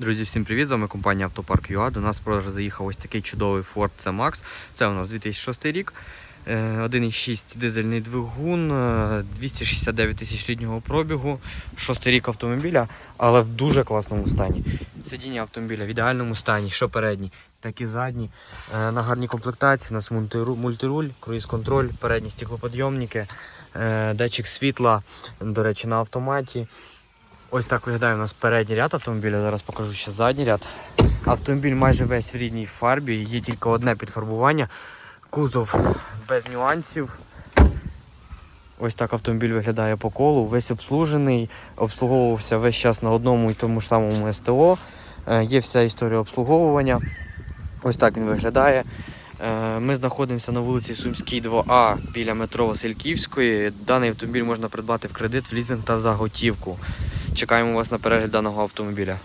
Друзі, всім привіт! З вами компанія Автопарк ЮА. До нас в продаж заїхав ось такий чудовий Ford C-Max. Це у нас 2006 рік. Е, 1,6 дизельний двигун, е, 269 тисяч ріднього пробігу, 6 рік автомобіля, але в дуже класному стані. Сидіння автомобіля в ідеальному стані, що передні, так і задні. Е, На гарній комплектації у нас мультируль, круїз-контроль, передні стеклоподйомники, е, датчик світла, до речі, на автоматі. Ось так виглядає у нас передній ряд автомобіля. Зараз покажу ще задній ряд. Автомобіль майже весь в рідній фарбі, є тільки одне підфарбування. Кузов без нюансів. Ось так автомобіль виглядає по колу, весь обслужений, обслуговувався весь час на одному і тому ж самому СТО. Е, Є вся історія обслуговування. Ось так він виглядає. Е, Ми знаходимося на вулиці Сумській 2А біля метро Васильківської. Даний автомобіль можна придбати в кредит, в лізинг та за готівку. Чекаємо вас на перегляд даного автомобіля.